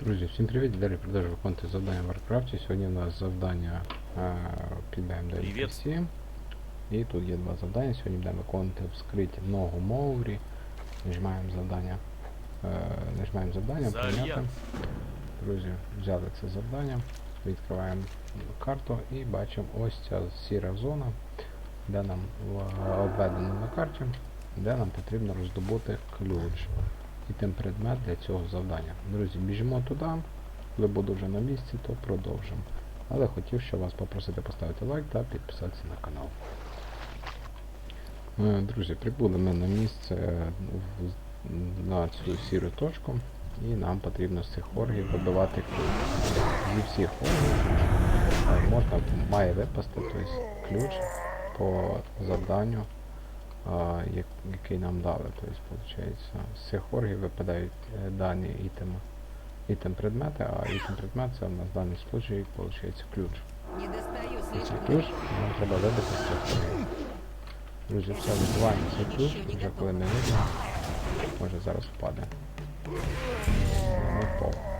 Друзі, всім привіт! Далі продовжую виконувати завдання в Warcraft. Сьогодні у нас завдання е, під БМД Привіт. 7. І тут є два завдання. Сьогодні будемо виконувати вскриті ногу Моурі. Нажимаємо завдання. Е, нажимаємо завдання, прийняти. Друзі, взяли це завдання. Відкриваємо карту і бачимо ось ця сіра зона, де нам обведено на карті, де нам потрібно роздобути ключ і тим предмет для цього завдання. Друзі, біжимо туди. Коли буду вже на місці, то продовжимо. Але хотів ще вас попросити поставити лайк та підписатися на канал. Е, Друзі, прибули ми на місце е, на цю сіру точку і нам потрібно з цих оргів вибивати ключ. Зі всіх оргів е, можна, має випасти тобто, ключ по завданню, який нам дали. Тобто, виходить, з цих оргів випадають е, дані ітеми. Ітем предмети, а ітем предмет це в нас в даний случай виходить ключ. І цей ключ нам треба вибити з цих оргів. Друзі, все вибиваємо цей ключ, вже коли ми вийдемо, може зараз впаде.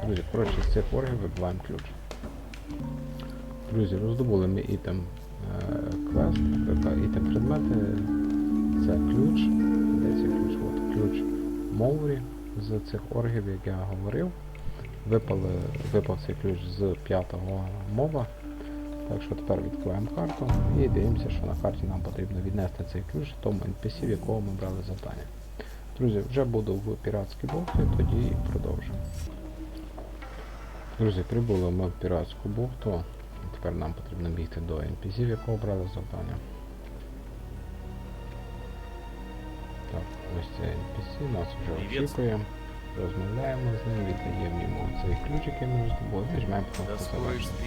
Друзі, коротше, з цих оргів вибиваємо ключ. Друзі, роздобули ми ітем е, квест, тобто ітем предмети. Це ключ. Де цей ключ? От ключ Моурі з цих оргів, як я говорив. Випали, випав цей ключ з п'ятого моба. Так що тепер відкриваємо карту і дивимося, що на карті нам потрібно віднести цей ключ тому NPC, в якого ми брали завдання. Друзі, вже буду в піратській бухті, тоді і продовжимо. Друзі, прибули ми в піратську бухту. Тепер нам потрібно бігти до NPC, в якого брали завдання. Ось це NPC, нас вже очікує. Розмовляємо з ним, віддаємо йому цей ключик, який ми роздобули, нажимаємо До кнопку «Завершити».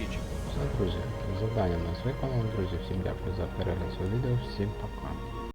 Все, друзі, завдання у нас виконано. Друзі, всім дякую за перегляд цього відео, всім пока.